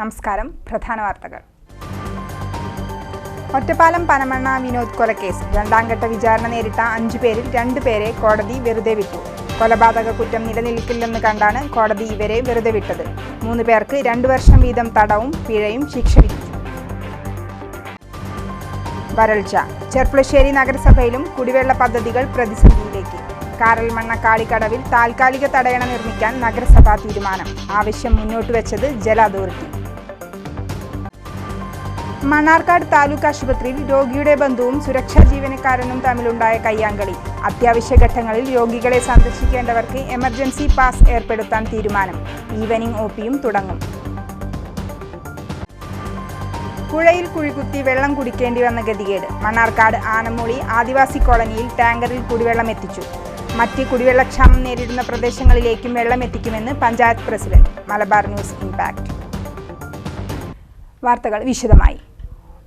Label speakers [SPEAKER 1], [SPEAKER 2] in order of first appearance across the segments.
[SPEAKER 1] നമസ്കാരം. പ്രധാന വാർത്തകൾ. ഒറ്റപ്പാലം പനമണ്ണ വിനോദ് കൊലക്കേസ് രണ്ടാംഘട്ട വിചാരണ നേരിട്ട അഞ്ചു പേരിൽ രണ്ടുപേരെ കോടതി വെറുതെ വിട്ടു. കൊലപാതക കുറ്റം നിലനിൽക്കില്ലെന്ന് കണ്ടാണ് കോടതി ഇവരെ വെറുതെ വിട്ടത്. മൂന്ന് പേർക്ക് രണ്ടു വർഷം വീതം തടവും പിഴയും ശിക്ഷ വിധിച്ചു. വരൾച്ച. ചെർപ്പുളശ്ശേരി നഗരസഭയിലും കുടിവെള്ള പദ്ധതികൾ പ്രതിസന്ധിയിലേക്ക്. കാരൽമണ്ണ കാളിക്കടവിൽ താൽക്കാലിക തടയണ നിർമ്മിക്കാൻ നഗരസഭാ തീരുമാനം. ആവശ്യം മുന്നോട്ട് വെച്ചത് ജല അതോറിറ്റി മണ്ണാർക്കാട് താലൂക്ക് ആശുപത്രിയിൽ രോഗിയുടെ ബന്ധുവും സുരക്ഷാ ജീവനക്കാരനും തമ്മിലുണ്ടായ കയ്യാങ്കളി. അത്യാവശ്യ ഘട്ടങ്ങളിൽ രോഗികളെ സന്ദർശിക്കേണ്ടവർക്ക് എമർജൻസി പാസ് ഏർപ്പെടുത്താൻ തീരുമാനം. ഈവനിംഗ് ഒ പിയും തുടങ്ങും. പുഴയിൽ കുഴികുത്തി വെള്ളം കുടിക്കേണ്ടി വന്ന ഗതികേട്. മണ്ണാർക്കാട് ആനമൂളി ആദിവാസി കോളനിയിൽ ടാങ്കറിൽ കുടിവെള്ളം എത്തിച്ചു. മറ്റ് കുടിവെള്ളക്ഷാമം നേരിടുന്ന പ്രദേശങ്ങളിലേക്കും വെള്ളം എത്തിക്കുമെന്ന് panchayat president. Malabar news impact വാർത്തകൾ വിശദമായി.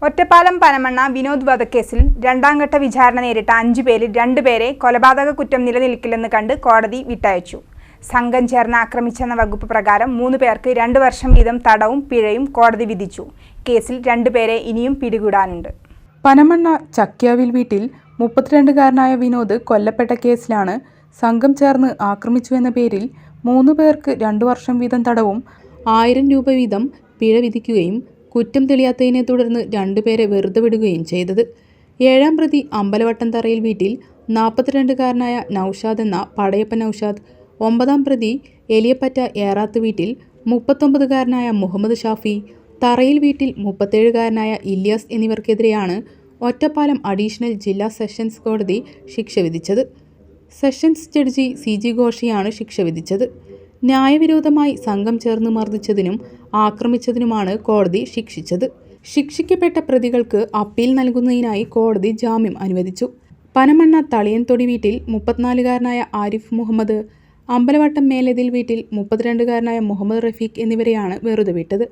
[SPEAKER 1] ഒറ്റപ്പാലം പനമണ്ണ വിനോദ് വധക്കേസിൽ രണ്ടാംഘട്ട വിചാരണ നേരിട്ട അഞ്ചു പേരിൽ രണ്ടുപേരെ കൊലപാതക കുറ്റം നിലനിൽക്കില്ലെന്ന് കണ്ട് കോടതി വിട്ടയച്ചു. സംഘം ചേർന്ന് ആക്രമിച്ചെന്ന വകുപ്പ് പ്രകാരം മൂന്ന് പേർക്ക് രണ്ടു വർഷം വീതം തടവും പിഴയും കോടതി വിധിച്ചു. കേസിൽ രണ്ടുപേരെ ഇനിയും പിടികൂടാനുണ്ട്.
[SPEAKER 2] പനമണ്ണ ചക്യാവിൽ വീട്ടിൽ മുപ്പത്തിരണ്ടുകാരനായ വിനോദ് കൊല്ലപ്പെട്ട കേസിലാണ് സംഘം ചേർന്ന് ആക്രമിച്ചുവെന്ന പേരിൽ മൂന്ന് പേർക്ക് രണ്ടു വർഷം വീതം തടവും ആയിരം രൂപ വീതം പിഴ വിധിക്കുകയും കുറ്റം തെളിയാത്തതിനെ തുടർന്ന് രണ്ടുപേരെ വെറുതെ വിടുകയും ചെയ്തത്. ഏഴാം പ്രതി അമ്പലവട്ടം തറയിൽ വീട്ടിൽ നാൽപ്പത്തിരണ്ടുകാരനായ നൌഷാദ് എന്ന പടയപ്പ നൌഷാദ് ഒമ്പതാം പ്രതി എലിയപ്പറ്റ ഏറാത്ത് വീട്ടിൽ മുപ്പത്തൊമ്പതുകാരനായ മുഹമ്മദ് ഷാഫി തറയിൽ വീട്ടിൽ മുപ്പത്തേഴുകാരനായ ഇല്യാസ് എന്നിവർക്കെതിരെയാണ് ഒറ്റപ്പാലം അഡീഷണൽ ജില്ലാ സെഷൻസ് കോടതി ശിക്ഷ വിധിച്ചത്. സെഷൻസ് ജഡ്ജി സി ജി ഘോഷിയാണ് ശിക്ഷ വിധിച്ചത്. ന്യായവിരോധമായി സംഘം ചേർന്ന് മർദ്ദിച്ചതിനും ആക്രമിച്ചതിനുമാണ് കോടതി ശിക്ഷിച്ചത്. ശിക്ഷിക്കപ്പെട്ട പ്രതികൾക്ക് അപ്പീൽ നൽകുന്നതിനായി കോടതി ജാമ്യം അനുവദിച്ചു. പനമണ്ണ തളിയൻതൊടി വീട്ടിൽ മുപ്പത്തിനാലുകാരനായ ആരിഫ് മുഹമ്മദ് അമ്പലവട്ടം മേലതിൽ വീട്ടിൽ മുപ്പത്തിരണ്ടുകാരനായ മുഹമ്മദ് റഫീഖ് എന്നിവരെയാണ് വെറുതെ വിട്ടത്.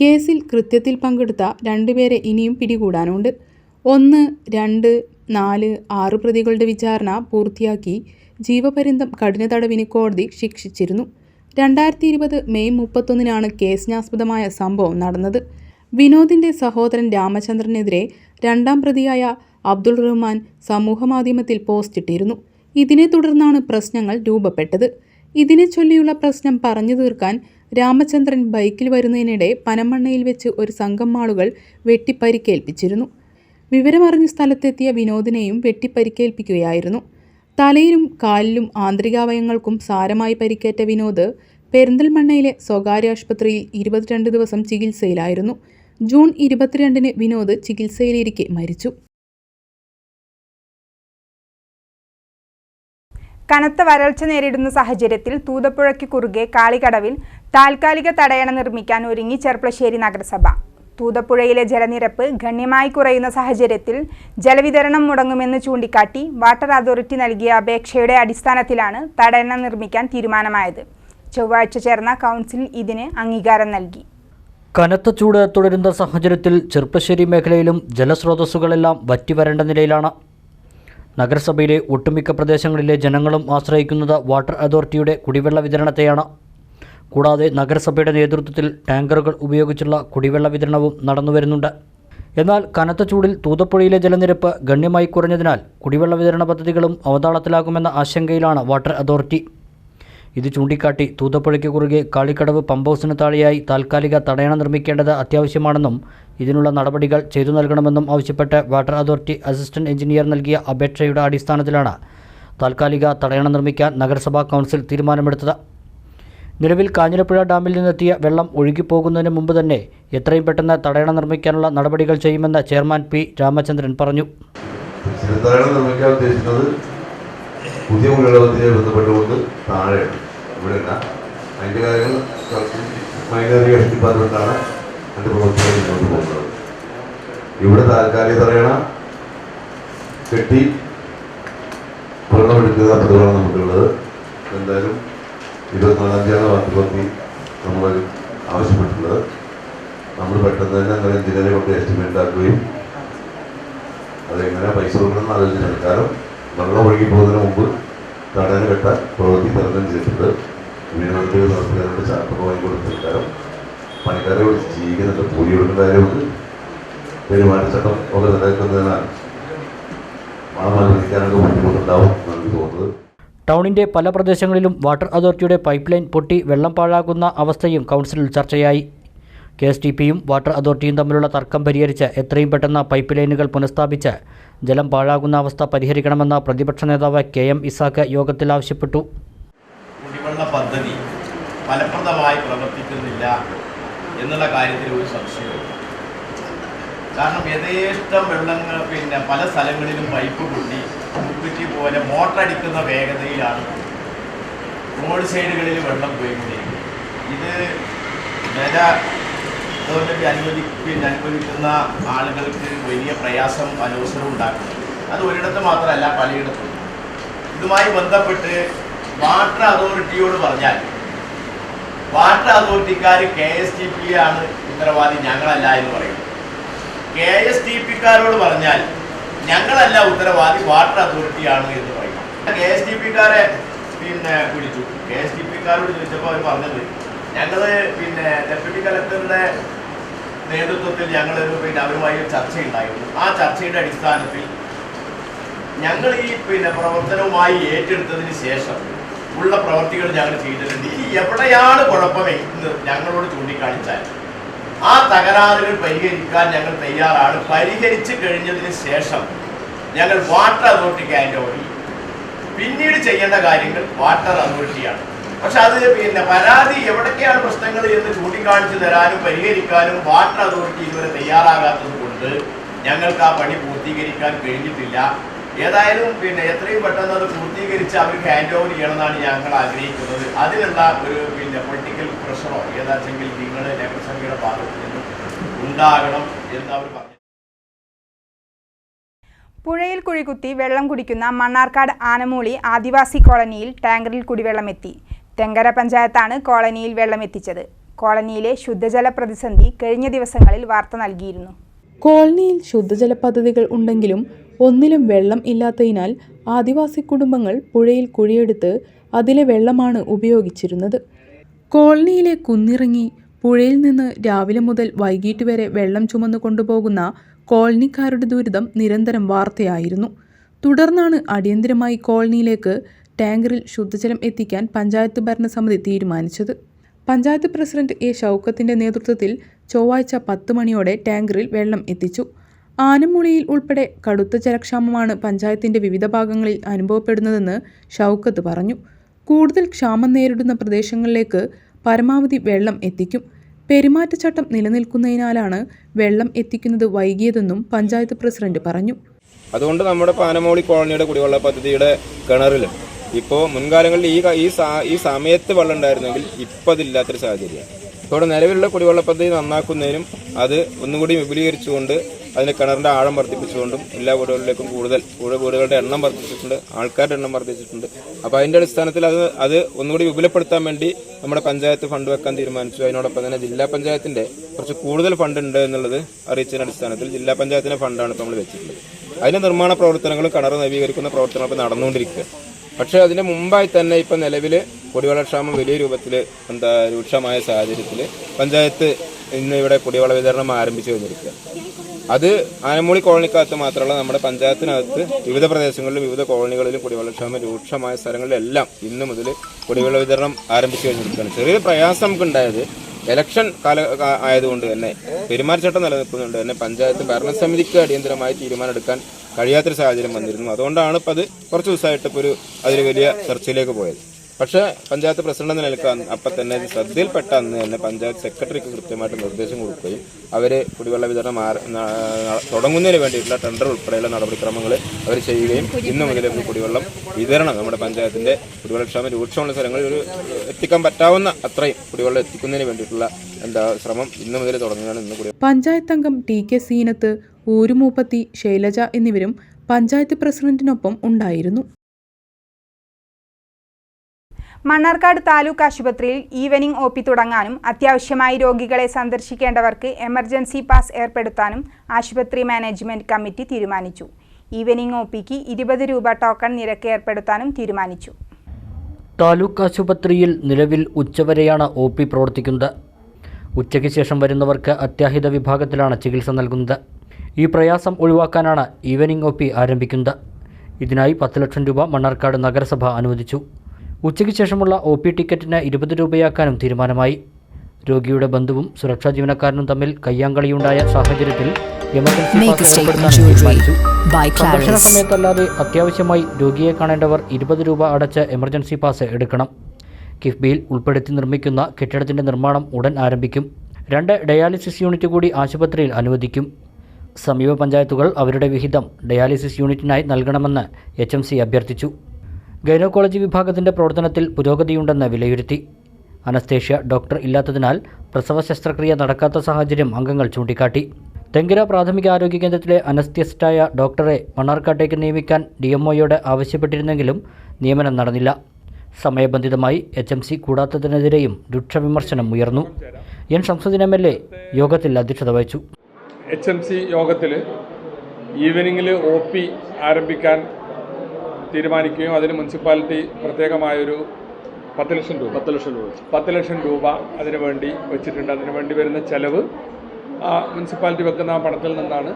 [SPEAKER 2] കേസിൽ കൃത്യത്തിൽ പങ്കെടുത്ത രണ്ടുപേരെ ഇനിയും പിടികൂടാനുണ്ട്. ഒന്ന് രണ്ട് നാല് ആറ് പ്രതികളുടെ വിചാരണ പൂർത്തിയാക്കി ജീവപര്യന്തം കഠിന തടവിന് കോടതി ശിക്ഷിച്ചിരുന്നു. രണ്ടായിരത്തി ഇരുപത് മെയ് മുപ്പത്തൊന്നിനാണ് കേസിനാസ്പദമായ സംഭവം നടന്നത്. വിനോദിന്റെ സഹോദരൻ രാമചന്ദ്രനെതിരെ രണ്ടാം പ്രതിയായ അബ്ദുൾ റഹ്മാൻ സമൂഹമാധ്യമത്തിൽ പോസ്റ്റിട്ടിരുന്നു ഇതിനെ തുടർന്നാണ് പ്രശ്നങ്ങൾ രൂപപ്പെട്ടത്. ഇതിനെ ചൊല്ലിയുള്ള പ്രശ്നം പറഞ്ഞു തീർക്കാൻ രാമചന്ദ്രൻ ബൈക്കിൽ വരുന്നതിനിടെ പനമണ്ണയിൽ വെച്ച് ഒരു സംഘം ആളുകൾ വെട്ടിപ്പരിക്കേൽപ്പിച്ചിരുന്നു. വിവരമറിഞ്ഞ സ്ഥലത്തെത്തിയ വിനോദിനെയും വെട്ടിപ്പരിക്കേൽപ്പിക്കുകയായിരുന്നു. തലയിലും കാലിലും ആന്തരികാവയങ്ങൾക്കും സാരമായി പരിക്കേറ്റ വിനോദ് പെരിന്തൽമണ്ണയിലെ സ്വകാര്യ ആശുപത്രിയിൽ ഇരുപത്തിരണ്ട് ദിവസം ചികിത്സയിലായിരുന്നു. ജൂൺ ഇരുപത്തിരണ്ടിന് വിനോദ് ചികിത്സയിലിരിക്കെ മരിച്ചു.
[SPEAKER 1] കനത്ത വരൾച്ച നേരിടുന്ന സാഹചര്യത്തിൽ തൂതപ്പുഴയ്ക്ക് കുറുകെ കാളികടവിൽ താൽക്കാലിക തടയണ നിർമ്മിക്കാൻ ഒരുങ്ങി ചെർപ്പളശ്ശേരി നഗരസഭ. തൂതപ്പുഴയിലെ ജലനിരപ്പ് ഗണ്യമായി കുറയുന്ന സാഹചര്യത്തിൽ ജലവിതരണം മുടങ്ങുമെന്ന് ചൂണ്ടിക്കാട്ടി വാട്ടർ അതോറിറ്റി നൽകിയ അപേക്ഷയുടെ അടിസ്ഥാനത്തിലാണ് തടയണ നിർമ്മിക്കാൻ തീരുമാനമായത്. ചൊവ്വാഴ്ച ചേർന്ന കൗൺസിൽ ഇതിന് അംഗീകാരം നൽകി.
[SPEAKER 3] കനത്ത ചൂട് തുടരുന്ന സാഹചര്യത്തിൽ ചെറുപ്പശ്ശേരി മേഖലയിലും ജലസ്രോതസ്സുകളെല്ലാം വറ്റിവരേണ്ട നിലയിലാണ്. നഗരസഭയിലെ ഒട്ടുമിക്ക പ്രദേശങ്ങളിലെ ജനങ്ങളും ആശ്രയിക്കുന്നത് വാട്ടർ അതോറിറ്റിയുടെ കുടിവെള്ള വിതരണത്തെയാണ്. കൂടാതെ നഗരസഭയുടെ നേതൃത്വത്തിൽ ടാങ്കറുകൾ ഉപയോഗിച്ചുള്ള കുടിവെള്ള വിതരണവും നടന്നുവരുന്നുണ്ട്. എന്നാൽ കനത്ത ചൂടിൽ തൂതപ്പുഴയിലെ ജലനിരപ്പ് ഗണ്യമായി കുറഞ്ഞതിനാൽ കുടിവെള്ള വിതരണ പദ്ധതികളും അവതാളത്തിലാകുമെന്ന ആശങ്കയിലാണ് വാട്ടർ അതോറിറ്റി. ഇത് ചൂണ്ടിക്കാട്ടി തൂതപ്പുഴയ്ക്ക് കുറുകെ കാളിക്കടവ് പമ്പ് ഹൗസിന് താഴെയായി താൽക്കാലിക തടയണ നിർമ്മിക്കേണ്ടത് അത്യാവശ്യമാണെന്നും ഇതിനുള്ള നടപടികൾ ചെയ്തു നൽകണമെന്നും ആവശ്യപ്പെട്ട് വാട്ടർ അതോറിറ്റി അസിസ്റ്റന്റ് എഞ്ചിനീയർ നൽകിയ അപേക്ഷയുടെ അടിസ്ഥാനത്തിലാണ് താൽക്കാലിക തടയണ നിർമ്മിക്കാൻ നഗരസഭാ കൗൺസിൽ തീരുമാനമെടുത്തത്. നിലവിൽ കാഞ്ഞിരപ്പുഴ ഡാമിൽ നിന്നെത്തിയ വെള്ളം ഒഴുകിപ്പോകുന്നതിന് മുമ്പ് തന്നെ എത്രയും പെട്ടെന്ന് തടയണ നിർമ്മിക്കാനുള്ള നടപടികൾ ചെയ്യുമെന്ന് ചെയർമാൻ പി രാമചന്ദ്രൻ പറഞ്ഞു.
[SPEAKER 4] പുതിയ താഴെ ഇവിടെ താൽക്കാലിക തടയണ കെട്ടി വെള്ളമെടുക്കുക പതിവാണ് നമുക്കുള്ളത്. എന്തായാലും ഇരുപത്തിനാലാം തീയതി വാർത്തകോപ്പി നമ്മൾ ആവശ്യപ്പെട്ടിട്ടുള്ളത്. നമ്മൾ പെട്ടെന്ന് തന്നെ അങ്ങനെ എഞ്ചിനീയറെ കൊണ്ട് എസ്റ്റിമേറ്റ് ആക്കുകയും അതെങ്ങനെ പൈസ കൊടുക്കണം ആലോചിച്ച് കാരണം വെള്ളം ഒഴുകി പോകുന്നതിന് മുമ്പ് തടയാൻ കെട്ടാൻ പ്രവൃത്തി തരണം ചെയ്തിട്ടുണ്ട്. വീടുകളുടെ നടത്തുകാരുടെ വാങ്ങി വാങ്ങി കാരണം പണിക്കാരെ വിളിച്ച് ജീവിക്കുന്നുണ്ട്. കൂലി കൊടുക്കുന്ന കാര്യമുണ്ട്. പെരുമാറ്റച്ചട്ടം ഒക്കെ നിലനിൽക്കുന്നതിനാൽ മണം അനുവദിക്കാനൊക്കെ ബുദ്ധിമുട്ടുണ്ടാവും എന്നാണ് തോന്നുന്നത്.
[SPEAKER 3] ടൗണിന്റെ പല പ്രദേശങ്ങളിലും വാട്ടർ അതോറിറ്റിയുടെ പൈപ്പ് ലൈൻ പൊട്ടി വെള്ളം പാഴാകുന്ന അവസ്ഥയും കൗൺസിലിൽ ചർച്ചയായി. കെ എസ് ടി പിയും വാട്ടർ അതോറിറ്റിയും തമ്മിലുള്ള തർക്കം പരിഹരിച്ച് എത്രയും പെട്ടെന്ന് പൈപ്പ് ലൈനുകൾ പുനഃസ്ഥാപിച്ച് ജലം പാഴാകുന്ന അവസ്ഥ പരിഹരിക്കണമെന്ന പ്രതിപക്ഷ നേതാവ് കെ എം ഇസാക്ക് യോഗത്തിൽ ആവശ്യപ്പെട്ടു.
[SPEAKER 5] കുടിവെള്ള പദ്ധതി ഫലപ്രദമായി പ്രവർത്തിക്കുന്നില്ല എന്നുള്ള കാര്യത്തിൽ ഒരു സംശയമുണ്ട് കാരണം യഥേഷ്ടം വെള്ളങ്ങൾ പിന്നെ പല സ്ഥലങ്ങളിലും പൈപ്പ് പൊട്ടി മുക്കുറ്റി പോലെ മോട്ടറടിക്കുന്ന വേഗതയിലാണ് റോഡ് സൈഡുകളിൽ വെള്ളം പോയിക്കൊണ്ടിരിക്കുന്നത് ഇത് വില ഗവൺമെന്റ് അനുവദി അനുഭവിക്കുന്ന അനുവദിക്കുന്ന ആളുകൾക്ക് വലിയ പ്രയാസം അനവസരം ഉണ്ടാക്കുന്നു. അത് ഒരിടത്ത് മാത്രമല്ല പലയിടത്തും. ഇതുമായി ബന്ധപ്പെട്ട് വാട്ടർ അതോറിറ്റിയോട് പറഞ്ഞാൽ വാട്ടർ അതോറിറ്റിക്കാർ കെ എസ് ടി പി ആണ് ഉത്തരവാദി ഞങ്ങളല്ല എന്ന് പറയും. കെ എസ് ടി പിക്കാരോട് പറഞ്ഞാൽ ഞങ്ങളല്ല ഉത്തരവാദി വാട്ടർ അതോറിറ്റി ആണ് എന്ന് പറയും. കെ എസ് ഡി പിക്കാരെ പിന്നെ വിളിച്ചു കെ എസ് ഡി പിക്കാരോട് ചോദിച്ചപ്പോൾ അവർ പറഞ്ഞത് ഞങ്ങൾ പിന്നെ ഡെപ്യൂട്ടി കലക്ടറുടെ നേതൃത്വത്തിൽ ഞങ്ങൾ പിന്നെ അവരുമായി ഒരു ചർച്ചയുണ്ടായിരുന്നു. ആ ചർച്ചയുടെ അടിസ്ഥാനത്തിൽ ഞങ്ങൾ ഈ പിന്നെ പ്രവർത്തനവുമായി ഏറ്റെടുത്തതിന് ശേഷം ഉള്ള പ്രവർത്തികൾ ഞങ്ങൾ ചെയ്തിട്ടുണ്ട്. ഇനി എവിടെയാണ് കുഴപ്പമെന്ന് ഞങ്ങളോട് ചൂണ്ടിക്കാണിച്ചാൽ ആ തകരാറുകൾ പരിഹരിക്കാൻ ഞങ്ങൾ തയ്യാറാണ്. പരിഹരിച്ചു കഴിഞ്ഞതിന് ശേഷം ഞങ്ങൾ വാട്ടർ അതോറിറ്റിക്ക് ഓവർ ചെയ്യും പിന്നീട് ചെയ്യേണ്ട കാര്യങ്ങൾ വാട്ടർ അതോറിറ്റിയാണ് പക്ഷെ അത് പിന്നെ പരാതി എവിടൊക്കെയാണ് പ്രശ്നങ്ങൾ എന്ന് ചൂണ്ടിക്കാണിച്ചു തരാനും പരിഹരിക്കാനും വാട്ടർ അതോറിറ്റി ഇതുവരെ തയ്യാറാകാത്തത് കൊണ്ട് ഞങ്ങൾക്ക് ആ പണി പൂർത്തീകരിക്കാൻ കഴിഞ്ഞിട്ടില്ല. ഏതായാലും പിന്നെ എത്രയും പെട്ടെന്ന് അത് പൂർത്തീകരിച്ച് അവർക്ക് ഹാൻഡ് ഓവർ ചെയ്യണമെന്നാണ് ഞങ്ങൾ ആഗ്രഹിക്കുന്നത്. അതിനുള്ള ഒരു പിന്നെ പൊളിറ്റിക്കൽ പ്രഷറോ ഏതാച്ചെങ്കിൽ നിങ്ങൾ നഗരസഭയുടെ ഭാഗത്ത് നിന്നും ഉണ്ടാകണം എന്ന് അവർ പറഞ്ഞു.
[SPEAKER 1] പുഴയിൽ കുഴികുത്തി വെള്ളം കുടിക്കുന്ന മണ്ണാർക്കാട് ആനമൂളി ആദിവാസി കോളനിയിൽ ടാങ്കറിൽ കുടിവെള്ളമെത്തി. തെങ്കര പഞ്ചായത്താണ് കോളനിയിൽ വെള്ളമെത്തിച്ചത്. കോളനിയിലെ ശുദ്ധജല പ്രതിസന്ധി കഴിഞ്ഞ ദിവസങ്ങളിൽ വാർത്ത നൽകിയിരുന്നു.
[SPEAKER 2] കോളനിയിൽ ശുദ്ധജല പദ്ധതികൾ ഉണ്ടെങ്കിലും ഒന്നിലും വെള്ളം ഇല്ലാത്തതിനാൽ ആദിവാസി കുടുംബങ്ങൾ പുഴയിൽ കുഴിയെടുത്ത് അതിലെ വെള്ളമാണ് ഉപയോഗിച്ചിരുന്നത്. കോളനിയിലെ കുന്നിറങ്ങി പുഴയിൽ നിന്ന് രാവിലെ മുതൽ വൈകിട്ട് വരെ വെള്ളം ചുമന്നു കൊണ്ടുപോകുന്ന കോളനിക്കാരുടെ ദുരിതം നിരന്തരം വാർത്തയായിരുന്നു. തുടർന്നാണ് അടിയന്തിരമായി കോളനിയിലേക്ക് ടാങ്കറിൽ ശുദ്ധജലം എത്തിക്കാൻ പഞ്ചായത്ത് ഭരണസമിതി തീരുമാനിച്ചത്. Panchayat president A. ഷൗക്കത്തിന്റെ നേതൃത്വത്തിൽ ചൊവ്വാഴ്ച പത്ത് മണിയോടെ ടാങ്കറിൽ വെള്ളം എത്തിച്ചു. ആനമുളിയിൽ ഉൾപ്പെടെ കടുത്ത ജലക്ഷാമമാണ് പഞ്ചായത്തിന്റെ വിവിധ ഭാഗങ്ങളിൽ അനുഭവപ്പെടുന്നതെന്ന് ഷൗക്കത്ത് പറഞ്ഞു. കൂടുതൽ ക്ഷാമം നേരിടുന്ന പ്രദേശങ്ങളിലേക്ക് പരമാവധി വെള്ളം എത്തിക്കും. പെരുമാറ്റച്ചട്ടം നിലനിൽക്കുന്നതിനാലാണ് വെള്ളം എത്തിക്കുന്നത് വൈകിയതെന്നും പഞ്ചായത്ത് പ്രസിഡന്റ് പറഞ്ഞു.
[SPEAKER 6] അതുകൊണ്ട് നമ്മുടെ പാനമോളി കോളനിയുടെ കുടിവെള്ള പദ്ധതിയുടെ കിണറിൽ ഇപ്പോൾ മുൻകാലങ്ങളിൽ ഈ ഈ സമയത്ത് വെള്ളം ഉണ്ടായിരുന്നെങ്കിൽ ഇപ്പതില്ലാത്തൊരു സാഹചര്യമാണ്. ഇവിടെ നിലവിലുള്ള കുടിവെള്ള പദ്ധതി നന്നാക്കുന്നതിനും അത് ഒന്നുകൂടി വിപുലീകരിച്ചുകൊണ്ട് അതിന്റെ കിണറിന്റെ ആഴം വർദ്ധിപ്പിച്ചുകൊണ്ടും എല്ലാ വീടുകളിലേക്കും കൂടുതൽ വീട് വീടുകളുടെ എണ്ണം വർദ്ധിച്ചിട്ടുണ്ട് ആൾക്കാരുടെ എണ്ണം വർദ്ധിച്ചിട്ടുണ്ട്. അപ്പോൾ അതിന്റെ അടിസ്ഥാനത്തിൽ അത് അത് ഒന്നുകൂടി വിപുലപ്പെടുത്താൻ വേണ്ടി നമ്മുടെ പഞ്ചായത്ത് ഫണ്ട് വെക്കാൻ തീരുമാനിച്ചു. അതിനോടൊപ്പം തന്നെ ജില്ലാ പഞ്ചായത്തിന്റെ കുറച്ച് കൂടുതൽ ഫണ്ട് ഉണ്ട് എന്നുള്ളത് അറിയിച്ചതിന്റെ അടിസ്ഥാനത്തിൽ ജില്ലാ പഞ്ചായത്തിന്റെ ഫണ്ടാണ് ഇപ്പോൾ നമ്മൾ വെച്ചിട്ടുള്ളത്. അതിന്റെ നിർമ്മാണ പ്രവർത്തനങ്ങളും കിണർ നവീകരിക്കുന്ന പ്രവർത്തനങ്ങളും ഇപ്പോൾ നടന്നുകൊണ്ടിരിക്കുക പക്ഷേ അതിന് മുമ്പായി തന്നെ ഇപ്പം നിലവിൽ കുടിവെള്ളക്ഷാമം വലിയ രൂപത്തിൽ എന്താ രൂക്ഷമായ സാഹചര്യത്തിൽ പഞ്ചായത്ത് ഇന്ന് ഇവിടെ കുടിവെള്ള വിതരണം ആരംഭിച്ചു കഴിഞ്ഞിരിക്കുക അത് ആനമൂളി കോളനിക്കകത്ത് മാത്രമല്ല നമ്മുടെ പഞ്ചായത്തിനകത്ത് വിവിധ പ്രദേശങ്ങളിലും വിവിധ കോളനികളിലും കുടിവെള്ളക്ഷാമം രൂക്ഷമായ സ്ഥലങ്ങളിലെല്ലാം ഇന്ന് മുതൽ കുടിവെള്ള വിതരണം ആരംഭിച്ചു കഴിഞ്ഞിരിക്കുകയാണ്. ചെറിയൊരു പ്രയാസം നമുക്കുണ്ടായത്. ഇലക്ഷൻ കാല ആയതുകൊണ്ട് തന്നെ പെരുമാറ്റച്ചട്ടം നിലനിൽക്കുന്നതുകൊണ്ട് തന്നെ പഞ്ചായത്ത് ഭരണസമിതിക്ക് അടിയന്തരമായി തീരുമാനമെടുക്കാൻ കഴിയാത്തൊരു സാഹചര്യം വന്നിരുന്നു. അതുകൊണ്ടാണ് ഇപ്പോൾ അത് കുറച്ച് ദിവസമായിട്ട് ഇപ്പോൾ ഒരു അതിൽ വലിയ ചർച്ചയിലേക്ക് പോയത്. പക്ഷേ പഞ്ചായത്ത് പ്രസിഡന്റ് എന്ന നിലയ്ക്ക് അപ്പം തന്നെ ശ്രദ്ധയിൽപ്പെട്ട അന്ന് തന്നെ പഞ്ചായത്ത് സെക്രട്ടറിക്ക് കൃത്യമായിട്ട് നിർദ്ദേശം കൊടുക്കുകയും അവർ കുടിവെള്ള വിതരണം തുടങ്ങുന്നതിന് വേണ്ടിയിട്ടുള്ള ടെൻഡർ ഉൾപ്പെടെയുള്ള നടപടിക്രമങ്ങൾ അവർ ചെയ്യുകയും ഇന്ന് മുതൽ കുടിവെള്ളം വിതരണം നമ്മുടെ പഞ്ചായത്തിന്റെ കുടിവെള്ളക്ഷാമം രൂക്ഷമുള്ള സ്ഥലങ്ങളിൽ ഒരു എത്തിക്കാൻ പറ്റാവുന്ന അത്രയും കുടിവെള്ളം എത്തിക്കുന്നതിന് വേണ്ടിയിട്ടുള്ള എന്താ ശ്രമം ഇന്ന് മുതൽ തുടങ്ങുകയാണ് ഇന്ന് കൂടി
[SPEAKER 2] പഞ്ചായത്ത് അംഗം ടി കെ സീനത്ത് ഊരുമൂപ്പത്തി ശൈലജ എന്നിവരും പഞ്ചായത്ത് പ്രസിഡന്റിനൊപ്പം ഉണ്ടായിരുന്നു.
[SPEAKER 1] മണ്ണാർക്കാട് താലൂക്ക് ആശുപത്രിയിൽ ഈവനിംഗ് ഒ പി തുടങ്ങാനും അത്യാവശ്യമായി രോഗികളെ സന്ദർശിക്കേണ്ടവർക്ക് എമർജൻസി പാസ് ഏർപ്പെടുത്താനും ആശുപത്രി മാനേജ്മെന്റ് കമ്മിറ്റി തീരുമാനിച്ചു. ഈവനിംഗ് ഒ പിക്ക് ഇരുപത് രൂപ ടോക്കൺ നിരക്ക് ഏർപ്പെടുത്താനും തീരുമാനിച്ചു.
[SPEAKER 3] താലൂക്ക് ആശുപത്രിയിൽ നിലവിൽ ഉച്ചവരെയാണ് ഒ പി പ്രവർത്തിക്കുന്നത്. ഉച്ചയ്ക്ക് ശേഷം വരുന്നവർക്ക് അത്യാഹിത വിഭാഗത്തിലാണ് ചികിത്സ നൽകുന്നത്. ഈ പ്രയാസം ഒഴിവാക്കാനാണ് ഈവനിംഗ് ഒ പി ആരംഭിക്കുന്നത്. ഇതിനായി പത്ത് ലക്ഷം രൂപ മണ്ണാർക്കാട് നഗരസഭ അനുവദിച്ചു. ഉച്ചയ്ക്ക് ശേഷമുള്ള ഒ പി ടിക്കറ്റിന് ഇരുപത് രൂപയാക്കാനും തീരുമാനമായി. രോഗിയുടെ ബന്ധുവും സുരക്ഷാ ജീവനക്കാരനും തമ്മിൽ കയ്യാങ്കളിയുണ്ടായ സാഹചര്യത്തിൽ എമർജൻസി. സമയത്തല്ലാതെ അത്യാവശ്യമായി രോഗിയെ കാണേണ്ടവർ ഇരുപത് രൂപ അടച്ച് എമർജൻസി പാസ് എടുക്കണം. കിഫ്ബിയിൽ ഉൾപ്പെടുത്തി നിർമ്മിക്കുന്ന കെട്ടിടത്തിന്റെ നിർമ്മാണം ഉടൻ ആരംഭിക്കും. രണ്ട് ഡയാലിസിസ് യൂണിറ്റ് കൂടി ആശുപത്രിയിൽ അനുവദിക്കും. സമീപ പഞ്ചായത്തുകൾ അവരുടെ വിഹിതം ഡയാലിസിസ് യൂണിറ്റിനായി നൽകണമെന്ന് എച്ച് എം സി അഭ്യർത്ഥിച്ചു. ഗൈനക്കോളജി വിഭാഗത്തിന്റെ പ്രവർത്തനത്തിൽ പുരോഗതിയുണ്ടെന്ന് വിലയിരുത്തി. അനസ്തേഷ്യ ഡോക്ടർ ഇല്ലാത്തതിനാൽ പ്രസവ ശസ്ത്രക്രിയ നടക്കാത്ത സാഹചര്യം അംഗങ്ങൾ ചൂണ്ടിക്കാട്ടി. തെങ്കര പ്രാഥമിക ആരോഗ്യ കേന്ദ്രത്തിലെ അനസ്ത്യസ്റ്റായ ഡോക്ടറെ മണ്ണാർക്കാട്ടേക്ക് നിയമിക്കാൻ ഡി എം ഒയോട് ആവശ്യപ്പെട്ടിരുന്നെങ്കിലും നിയമനം നടന്നില്ല. സമയബന്ധിതമായി എച്ച് എം സി കൂടാത്തതിനെതിരെയും രൂക്ഷ വിമർശനം ഉയർന്നു. N Shamsuddin M L A യോഗത്തിൽ അധ്യക്ഷത വഹിച്ചു.
[SPEAKER 7] എച്ച് എം സി യോഗത്തിൽ ഈവനിങ്ങിൽ ഒ പി ആരംഭിക്കാൻ തീരുമാനിക്കുകയും അതിന് മുനിസിപ്പാലിറ്റി പ്രത്യേകമായൊരു പത്ത് ലക്ഷം രൂപ. പത്ത് ലക്ഷം രൂപ പത്ത് ലക്ഷം രൂപ അതിനു വേണ്ടി വെച്ചിട്ടുണ്ട്. അതിനു വേണ്ടി വരുന്ന ചെലവ് ആ മുനിസിപ്പാലിറ്റി വെക്കുന്ന ആ പണത്തിൽ നിന്നാണ്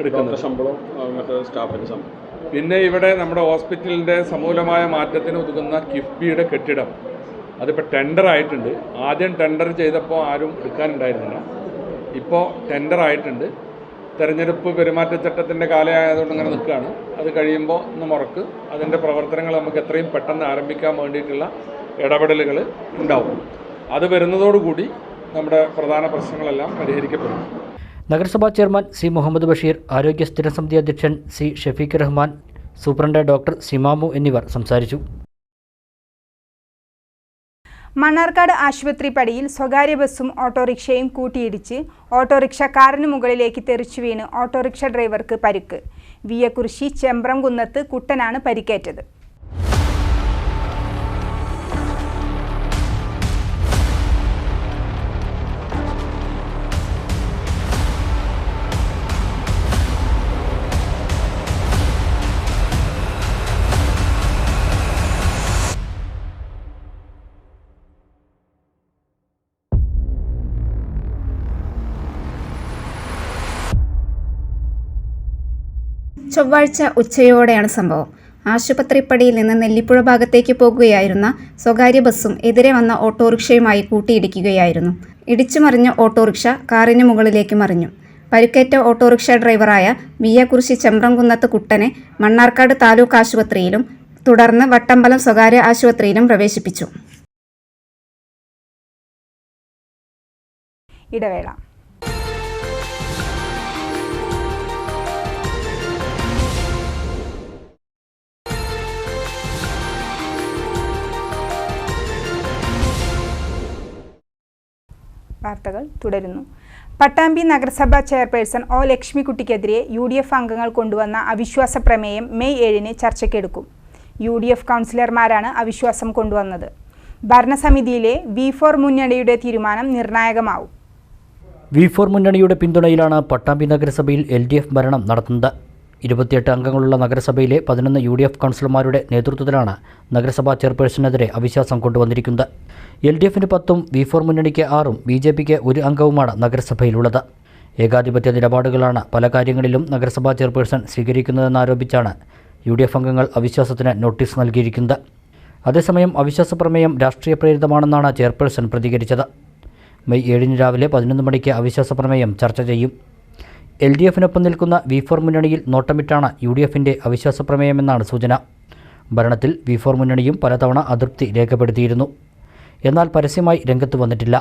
[SPEAKER 7] എടുക്കുന്നത്.
[SPEAKER 8] ശമ്പളം മറ്റേ സ്റ്റാഫിന്റെ ശമ്പളം.
[SPEAKER 7] പിന്നെ ഇവിടെ നമ്മുടെ ഹോസ്പിറ്റലിന്റെ സമൂലമായ മാറ്റത്തിന് ഒതുങ്ങുന്ന കിഫ്ബിയുടെ കെട്ടിടം. അതിപ്പോൾ ടെൻഡർ ആയിട്ടുണ്ട്. ആദ്യം ടെൻഡർ ചെയ്തപ്പോൾ ആരും എടുക്കാനുണ്ടായിരുന്നില്ല. ഇപ്പോൾ ടെൻഡർ ആയിട്ടുണ്ട്. തെരഞ്ഞെടുപ്പ് പെരുമാറ്റച്ചട്ടത്തിന്റെ കാലമായതുകൊണ്ട് ഇങ്ങനെ നിൽക്കുകയാണ്. അത് കഴിയുമ്പോൾ ഒന്ന് മുറക്ക്. അതിന്റെ പ്രവർത്തനങ്ങൾ നമുക്ക് എത്രയും പെട്ടെന്ന് ആരംഭിക്കാൻ വേണ്ടിയിട്ടുള്ള ഇടപെടലുകൾ ഉണ്ടാവും. അത് വരുന്നതോടുകൂടി നമ്മുടെ പ്രധാന പ്രശ്നങ്ങളെല്ലാം പരിഹരിക്കപ്പെടും.
[SPEAKER 3] നഗരസഭാ ചെയർമാൻ സി മുഹമ്മദ് ബഷീർ ആരോഗ്യ സ്ഥിരസമിതി അധ്യക്ഷൻ C Shafeeq Rahman superintendent doctor Simamu എന്നിവർ സംസാരിച്ചു.
[SPEAKER 1] മണ്ണാർക്കാട് ആശുപത്രി പടിയിൽ സ്വകാര്യ ബസ്സും ഓട്ടോറിക്ഷയും കൂട്ടിയിടിച്ച് ഓട്ടോറിക്ഷ കാറിന് മുകളിലേക്ക് തെറിച്ചു വീണ് ഓട്ടോറിക്ഷ ഡ്രൈവർക്ക് പരുക്ക്. വിയക്കുറിശി ചെമ്പ്രം കുന്നത്ത് കുട്ടനാണ് പരിക്കേറ്റത്.
[SPEAKER 9] ചൊവ്വാഴ്ച ഉച്ചയോടെയാണ് സംഭവം. ആശുപത്രിപ്പടിയിൽ നിന്ന് നെല്ലിപ്പുഴ ഭാഗത്തേക്ക് പോകുകയായിരുന്ന സ്വകാര്യ ബസ്സും എതിരെ വന്ന ഓട്ടോറിക്ഷയുമായി കൂട്ടിയിടിക്കുകയായിരുന്നു. ഇടിച്ചുമറിഞ്ഞ ഓട്ടോറിക്ഷ കാറിന് മുകളിലേക്ക് മറിഞ്ഞു. പരുക്കേറ്റ ഓട്ടോറിക്ഷ ഡ്രൈവറായ വിയകുറിശി ചെമ്പ്രംകുന്നത്ത് കുട്ടനെ മണ്ണാർക്കാട് താലൂക്ക് ആശുപത്രിയിലും തുടർന്ന് വട്ടമ്പലം സ്വകാര്യ ആശുപത്രിയിലും പ്രവേശിപ്പിച്ചു.
[SPEAKER 1] ഇടവേള. വാർത്തകൾ തുടരുന്നു. പട്ടാമ്പി നഗരസഭാ ചെയർപേഴ്സൺ ഒ. ലക്ഷ്മിക്കുട്ടിക്കെതിരെ യു ഡി എഫ് അംഗങ്ങൾ കൊണ്ടുവന്ന അവിശ്വാസ പ്രമേയം മെയ് ഏഴിന് ചർച്ചയ്ക്കെടുക്കും. യു ഡി എഫ് കൗൺസിലർമാരാണ് അവിശ്വാസം കൊണ്ടുവന്നത്. ഭരണസമിതിയിലെ വി ഫോർ മുന്നണിയുടെ തീരുമാനം നിർണായകമാവും.
[SPEAKER 3] വി ഫോർ മുന്നണിയുടെ പിന്തുണയിലാണ് പട്ടാമ്പി നഗരസഭയിൽ എൽ ഡി എഫ് ഭരണം നടത്തുന്നത്. ഇരുപത്തിയെട്ട് അംഗങ്ങളുള്ള നഗരസഭയിലെ പതിനൊന്ന് യു ഡി എഫ് കൗൺസിലർമാരുടെ നേതൃത്വത്തിലാണ് നഗരസഭാ ചെയർപേഴ്സണെതിരെ അവിശ്വാസം കൊണ്ടുവന്നിരിക്കുന്നത്. എൽ ഡി എഫിന് പത്തും വി ഫോർ മുന്നണിക്ക് ആറും ബി ജെ പിക്ക് ഒരു അംഗവുമാണ് നഗരസഭയിലുള്ളത്. ഏകാധിപത്യ നിലപാടുകളാണ് പല കാര്യങ്ങളിലും നഗരസഭാ ചെയർപേഴ്സൺ സ്വീകരിക്കുന്നതെന്നാരോപിച്ചാണ് യു ഡി എഫ് അംഗങ്ങൾ അവിശ്വാസത്തിന് നോട്ടീസ് നൽകിയിരിക്കുന്നത്. അതേസമയം അവിശ്വാസ പ്രമേയം രാഷ്ട്രീയ പ്രേരിതമാണെന്നാണ് ചെയർപേഴ്സൺ പ്രതികരിച്ചത്. മെയ് ഏഴിന് രാവിലെ പതിനൊന്ന് മണിക്ക് അവിശ്വാസ പ്രമേയം ചർച്ച ചെയ്യും. എൽ ഡി എഫിനൊപ്പം നിൽക്കുന്ന വി ഫോർ മുന്നണിയിൽ നോട്ടമിട്ടാണ് യു ഡി എഫിന്റെ അവിശ്വാസ പ്രമേയമെന്നാണ് സൂചന. ഭരണത്തിൽ വി ഫോർ മുന്നണിയും പലതവണ അതൃപ്തി രേഖപ്പെടുത്തിയിരുന്നു. എന്നാൽ പരസ്യമായി രംഗത്ത് വന്നിട്ടില്ല.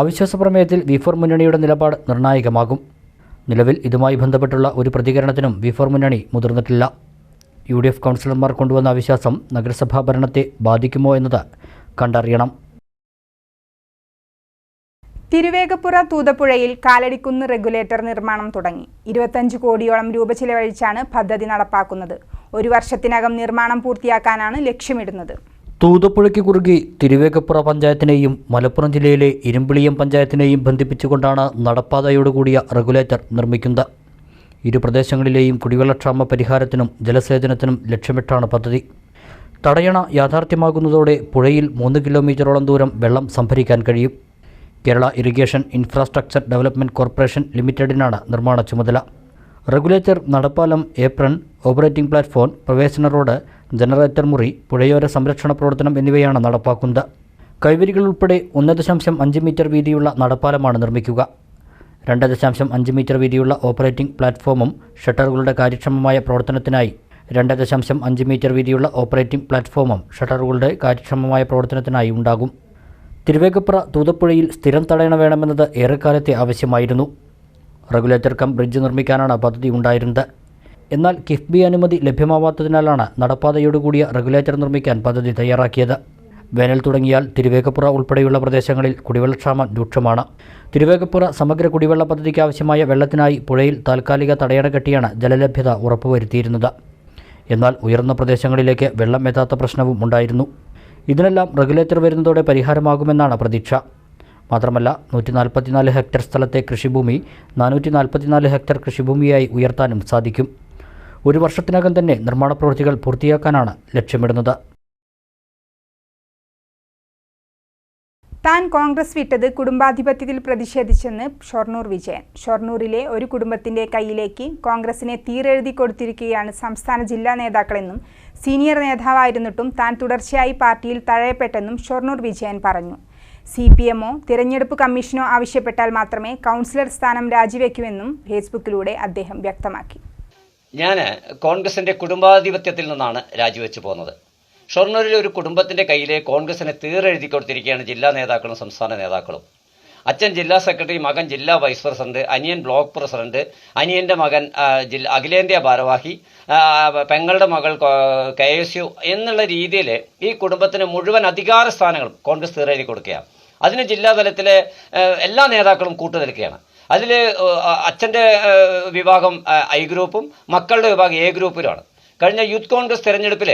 [SPEAKER 3] അവിശ്വാസ പ്രമേയത്തിൽ വി ഫോർ മുന്നണിയുടെ നിലപാട് നിർണായകമാകും. നിലവിൽ ഇതുമായി ബന്ധപ്പെട്ടുള്ള ഒരു പ്രതികരണത്തിനും വി ഫോർ മുന്നണി മുതിർന്നിട്ടില്ല. യു ഡി എഫ് കൗൺസിലർമാർ കൊണ്ടുവന്ന അവിശ്വാസം നഗരസഭാ ഭരണത്തെ ബാധിക്കുമോ എന്നത് കണ്ടറിയണം.
[SPEAKER 1] തിരുവേഗപ്പുറ തൂതപ്പുഴയിൽ കാലടിക്കുന്ന് റെഗുലേറ്റർ നിർമ്മാണം തുടങ്ങി. ഇരുപത്തഞ്ച് കോടിയോളം രൂപ ചിലവഴിച്ചാണ് പദ്ധതി നടപ്പാക്കുന്നത്. ഒരു വർഷത്തിനകം നിർമ്മാണം പൂർത്തിയാക്കാനാണ് ലക്ഷ്യമിടുന്നത്.
[SPEAKER 3] തൂതപ്പുഴയ്ക്ക് കുറുകെ തിരുവേഗപ്പുറ പഞ്ചായത്തിനെയും മലപ്പുറം ജില്ലയിലെ ഇരുമ്പിളിയം പഞ്ചായത്തിനെയും ബന്ധിപ്പിച്ചുകൊണ്ടാണ് നടപ്പാതയോടുകൂടിയ റെഗുലേറ്റർ നിർമ്മിക്കുന്നത്. ഇരു പ്രദേശങ്ങളിലെയും കുടിവെള്ളക്ഷാമ പരിഹാരത്തിനും ജലസേചനത്തിനും ലക്ഷ്യമിട്ടാണ് പദ്ധതി. തടയണ യാഥാർത്ഥ്യമാകുന്നതോടെ പുഴയിൽ മൂന്ന് കിലോമീറ്ററോളം ദൂരം വെള്ളം സംഭരിക്കാൻ കഴിയും. Kerala irrigation infrastructure development corporation ലിമിറ്റഡിനാണ് നിർമ്മാണ ചുമതല. റെഗുലേറ്റർ നടപ്പാലം ഏപ്രൺ ഓപ്പറേറ്റിംഗ് പ്ലാറ്റ്ഫോം പ്രവേശന റോഡ് ജനറേറ്റർ മുറി പുഴയോര സംരക്ഷണ പ്രവർത്തനം എന്നിവയാണ് നടപ്പാക്കുന്നത്. കൈവരികൾ ഉൾപ്പെടെ ഒന്ന് ദശാംശം അഞ്ച് മീറ്റർ വീതിയുള്ള നടപ്പാലമാണ് നിർമ്മിക്കുക. രണ്ട് ദശാംശം അഞ്ച് മീറ്റർ വീതിയുള്ള ഓപ്പറേറ്റിംഗ് പ്ലാറ്റ്ഫോമും ഷട്ടറുകളുടെ കാര്യക്ഷമമായ പ്രവർത്തനത്തിനായി രണ്ട് ദശാംശം അഞ്ച് മീറ്റർ വീതിയുള്ള ഓപ്പറേറ്റിംഗ് പ്ലാറ്റ്ഫോമും ഷട്ടറുകളുടെ കാര്യക്ഷമമായ പ്രവർത്തനത്തിനായി ഉണ്ടാകും. തിരുവേഗപ്പുറ തൂതപ്പുഴയിൽ സ്ഥിരം തടയണ വേണമെന്നത് ഏറെക്കാലത്തെ ആവശ്യമായിരുന്നു. റെഗുലേറ്റർ കം ബ്രിഡ്ജ് നിർമ്മിക്കാനാണ് പദ്ധതി ഉണ്ടായിരുന്നത്. എന്നാൽ കിഫ്ബി അനുമതി ലഭ്യമാവാത്തതിനാലാണ് നടപ്പാതയോടുകൂടിയ റെഗുലേറ്റർ നിർമ്മിക്കാൻ പദ്ധതി തയ്യാറാക്കിയത്. വേനൽ തുടങ്ങിയാൽ തിരുവേഗപ്പുറ ഉൾപ്പെടെയുള്ള പ്രദേശങ്ങളിൽ കുടിവെള്ളക്ഷാമം രൂക്ഷമാണ്. തിരുവേഗപ്പുറ സമഗ്ര കുടിവെള്ള പദ്ധതിക്ക് ആവശ്യമായ വെള്ളത്തിനായി പുഴയിൽ താൽക്കാലിക തടയണ കെട്ടിയാണ് ജലലഭ്യത ഉറപ്പുവരുത്തിയിരുന്നത്. എന്നാൽ ഉയർന്ന പ്രദേശങ്ങളിലേക്ക് വെള്ളം എത്താത്ത പ്രശ്നവും ഉണ്ടായിരുന്നു. ഇതിനെല്ലാം റെഗുലേറ്റർ വരുന്നതോടെ പരിഹാരമാകുമെന്നാണ് പ്രതീക്ഷ. മാത്രമല്ല നൂറ്റി നാൽപ്പത്തിനാല് ഹെക്ടർ സ്ഥലത്തെ കൃഷിഭൂമി നാനൂറ്റി നാൽപ്പത്തിനാല് ഹെക്ടർ കൃഷിഭൂമിയായി ഉയർത്താനും സാധിക്കും. ഒരു വർഷത്തിനകം തന്നെ നിർമ്മാണ പ്രവൃത്തികൾ പൂർത്തിയാക്കാനാണ് ലക്ഷ്യമിടുന്നത്.
[SPEAKER 1] താൻ കോൺഗ്രസ് വിട്ടത് കുടുംബാധിപത്യത്തിൽ പ്രതിഷേധിച്ചെന്ന് ഷൊർണൂർ വിജയൻ. ഷൊർണൂരിലെ ഒരു കുടുംബത്തിന്റെ കയ്യിലേക്ക് കോൺഗ്രസിനെ തീരെഴുതി കൊടുത്തിരിക്കുകയാണ് സംസ്ഥാന ജില്ലാ നേതാക്കളെന്നും സീനിയർ നേതാവായിരുന്നിട്ടും താൻ തുടർച്ചയായി പാർട്ടിയിൽ തഴയപ്പെട്ടെന്നും ഷൊർണൂർ വിജയൻ പറഞ്ഞു. സി പി എമ്മോ തിരഞ്ഞെടുപ്പ് കമ്മീഷനോ ആവശ്യപ്പെട്ടാൽ മാത്രമേ കൗൺസിലർ സ്ഥാനം രാജിവെക്കുമെന്നും ഫേസ്ബുക്കിലൂടെ അദ്ദേഹം വ്യക്തമാക്കി.
[SPEAKER 10] ഞാൻ കോൺഗ്രസിന്റെ കുടുംബാധിപത്യത്തിൽ നിന്നാണ് രാജിവെച്ചു പോകുന്നത്. ഷൊർണൂരിലെ ഒരു കുടുംബത്തിന്റെ കയ്യിലെ കോൺഗ്രസിനെ തീരെഴുതി കൊടുത്തിരിക്കുകയാണ് ജില്ലാ നേതാക്കളും സംസ്ഥാന നേതാക്കളും. അച്ഛൻ ജില്ലാ സെക്രട്ടറി മകൻ ജില്ലാ വൈസ് പ്രസിഡന്റ് അനിയൻ ബ്ലോക്ക് പ്രസിഡന്റ് അനിയന്റെ മകൻ അഖിലേന്ത്യാ ഭാരവാഹി പെങ്ങളുടെ മകൾ കെ എസ് യു എന്നുള്ള രീതിയിൽ ഈ കുടുംബത്തിന് മുഴുവൻ അധികാര സ്ഥാനങ്ങളും കോൺഗ്രസ് തീരെഴുതി കൊടുക്കുകയാണ്. അതിന് ജില്ലാതലത്തിലെ എല്ലാ നേതാക്കളും കൂട്ടുനിൽക്കുകയാണ് അതിൽ അച്ഛന്റെ വിഭാഗം ഐ ഗ്രൂപ്പും മക്കളുടെ വിഭാഗം എ ഗ്രൂപ്പിലുമാണ്. കഴിഞ്ഞ യൂത്ത് കോൺഗ്രസ് തെരഞ്ഞെടുപ്പിൽ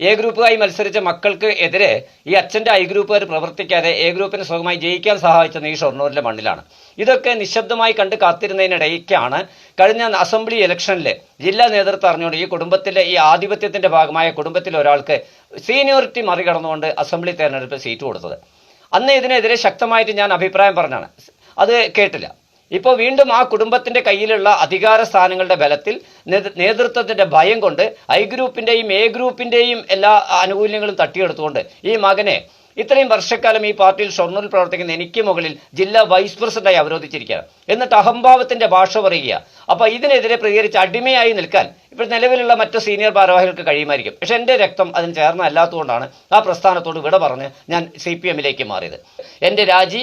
[SPEAKER 10] എ ഗ്രൂപ്പുമായി മത്സരിച്ച മക്കൾക്ക് എതിരെ ഈ അച്ഛന്റെ ഐ ഗ്രൂപ്പുകാർ പ്രവർത്തിക്കാതെ എ ഗ്രൂപ്പിന് സുഖമായി ജയിക്കാൻ സഹായിച്ചത് ഈ ഷൊർണൂരിലെ മണ്ണിലാണ്. ഇതൊക്കെ നിശബ്ദമായി കണ്ട് കാത്തിരുന്നതിനിടയ്ക്കാണ് കഴിഞ്ഞ അസംബ്ലി ഇലക്ഷനിൽ ജില്ലാ നേതൃത്വം അറിഞ്ഞുകൊണ്ട് ഈ കുടുംബത്തിലെ ഈ ആധിപത്യത്തിന്റെ ഭാഗമായ കുടുംബത്തിലെ ഒരാൾക്ക് സീനിയോറിറ്റി മറികടന്നുകൊണ്ട് അസംബ്ലി തെരഞ്ഞെടുപ്പിൽ സീറ്റ് കൊടുത്തത്. അന്ന് ഇതിനെതിരെ ശക്തമായിട്ട് ഞാൻ അഭിപ്രായം പറഞ്ഞാണ്. അത് കേട്ടില്ല. ഇപ്പോൾ വീണ്ടും ആ കുടുംബത്തിന്റെ കയ്യിലുള്ള അധികാര സ്ഥാനങ്ങളുടെ ബലത്തിൽ നേതൃ- നേതൃത്വത്തിന്റെ ഭയം കൊണ്ട് ഐ ഗ്രൂപ്പിന്റെയും എ ഗ്രൂപ്പിന്റെയും എല്ലാ ആനുകൂല്യങ്ങളും തട്ടിയെടുത്തുകൊണ്ട് ഈ മകനെ ഇത്രയും വർഷക്കാലം ഈ പാർട്ടിയിൽ ഷൊർണൂരിൽ പ്രവർത്തിക്കുന്ന എനിക്ക് മുകളിൽ ജില്ലാ വൈസ് പ്രസിഡന്റായി അവരോധിച്ചിരിക്കുകയാണ്. എന്നിട്ട് അഹംഭാവത്തിന്റെ ഭാഷ പറയുക അപ്പൊ ഇതിനെതിരെ പ്രതികരിച്ച് അടിമയായി നിൽക്കാൻ ഇപ്പോൾ നിലവിലുള്ള മറ്റ് സീനിയർ ഭാരവാഹികൾക്ക് കഴിയുമായിരിക്കും. പക്ഷേ എന്റെ രക്തം അതിന് ചേർന്നല്ലാത്തതുകൊണ്ടാണ് ആ പ്രസ്ഥാനത്തോട് വിട പറഞ്ഞ് ഞാൻ സി പി എമ്മിലേക്ക് മാറിയത്. എന്റെ രാജി